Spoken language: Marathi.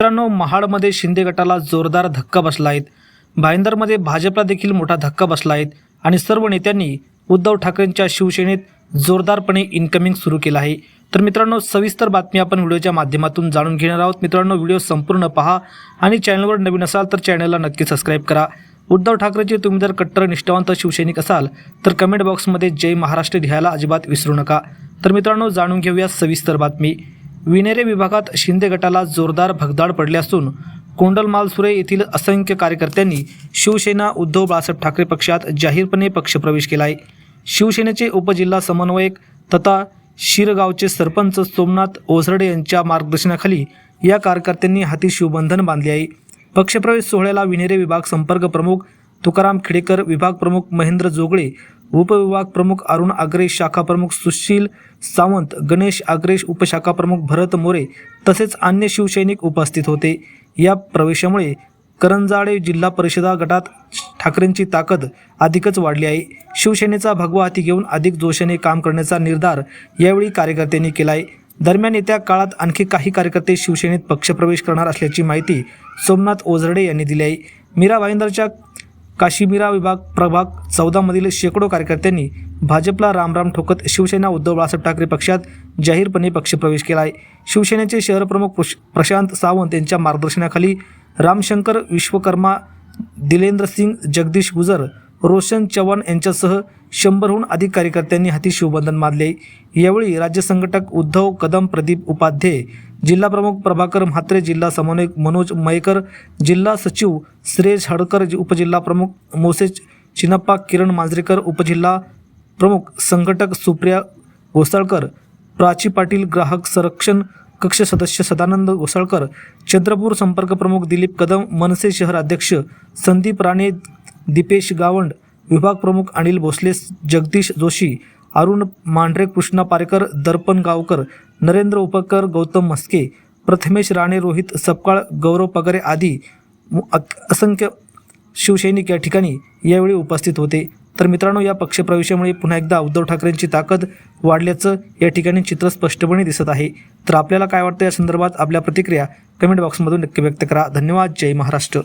मित्रांनो महाडमध्ये शिंदे गटाला जोरदार धक्का बसला आहेत भाईंदरमध्ये भाजपला देखील मोठा धक्का बसला आहे आणि सर्व नेत्यांनी उद्धव ठाकरेंच्या शिवसेनेत जोरदारपणे इन्कमिंग सुरू केलं आहे. तर मित्रांनो सविस्तर बातमी आपण व्हिडिओच्या माध्यमातून जाणून घेणार आहोत. मित्रांनो व्हिडिओ संपूर्ण पहा आणि चॅनलवर नवीन असाल तर चॅनलला नक्की सबस्क्राईब करा. उद्धव ठाकरेचे तुम्ही जर कट्टर निष्ठावंत शिवसैनिक असाल तर कमेंट बॉक्समध्ये जय महाराष्ट्र लिहायला अजिबात विसरू नका. तर मित्रांनो जाणून घेऊया सविस्तर बातमी. विनेरे विभागात शिंदे गटाला जोरदार भगदाड पडले असून कोंडलमालसुरे येथील असंख्य कार्यकर्त्यांनी शिवसेना उद्धव बाळासाहेब ठाकरे पक्षात जाहीरपणे पक्षप्रवेश केला आहे शिवसेनेचे उपजिल्हा समन्वयक तथा शिरगावचे सरपंच सोमनाथ ओसरडे यांच्या मार्गदर्शनाखाली या कार्यकर्त्यांनी हाती शिवबंधन बांधले आहे. पक्षप्रवेश सोहळ्याला विनेरे विभाग संपर्क प्रमुख तुकाराम खेडेकर विभाग प्रमुख महेंद्र जोगळे उपविभाग प्रमुख अरुण आग्रे शाखा प्रमुख सुशील सावंत गणेश आग्रेश उपशाखा प्रमुख भरत मोरे तसेच अन्य शिवसैनिक उपस्थित होते. या प्रवेशामुळे करंजाडे जिल्हा परिषदा गटात ठाकरेंची ताकद अधिकच वाढली आहे. शिवसेनेचा भगवा हाती घेऊन अधिक जोशाने काम करण्याचा निर्धार यावेळी कार्यकर्त्यांनी केला आहे दरम्यान येत्या काळात आणखी काही कार्यकर्ते शिवसेनेत पक्षप्रवेश करणार असल्याची माहिती सोमनाथ ओझरडे यांनी दिली आहे. मीरा भाईंदरच्या काश्मीरा विभाग प्रभाग चौदामधील शेकडो कार्यकर्त्यांनी भाजपला रामराम ठोकत शिवसेना उद्धव बाळासाहेब ठाकरे पक्षात जाहीरपणे पक्षप्रवेश केला आहे. शिवसेनेचे शहरप्रमुख प्रश- प्रशांत सावंत यांच्या मार्गदर्शनाखाली रामशंकर विश्वकर्मा दिलेंद्र सिंग जगदीश गुजर रोशन चव्हाण यांच्यासह शंभरहून अधिक कार्यकर्त्यांनी हाती शिवबंधन मानले. यावेळी राज्य संघटक उद्धव कदम प्रदीप उपाध्ये जिल्हा प्रमुख प्रभाकर म्हात्रे जिल्हा समन्वयक मनोज मयेकर जिल्हा सचिव सुरेश हडकर उपजिल्हा प्रमुख मोसेज चिनप्पा किरण मांजरेकर उपजिल्हा प्रमुख संघटक सुप्रिया घोसाळकर प्राची पाटील ग्राहक संरक्षण कक्ष सदस्य सदानंद घोसाळकर चंद्रपूर संपर्क प्रमुख दिलीप कदम मनसे शहर अध्यक्ष संदीप राणे दीपेश गावंड विभाग प्रमुख अनिल भोसले जगदीश जोशी अरुण मांढरे कृष्णा पारेकर दर्पण गावकर नरेंद्र उपकर गौतम मस्के प्रथमेश राणे रोहित सपकाळ गौरव पगारे आदी मु- असंख्य शिवसैनिक या ठिकाणी यावेळी उपस्थित होते. तर मित्रांनो या पक्षप्रवेशामुळे पुन्हा एकदा उद्धव ठाकरेंची ताकद वाढल्याचं या ठिकाणी चित्र स्पष्टपणे दिसत आहे. तर आपल्याला काय वाटतं या संदर्भात आपल्या प्रतिक्रिया कमेंट बॉक्समधून नक्की व्यक्त करा. धन्यवाद. जय महाराष्ट्र.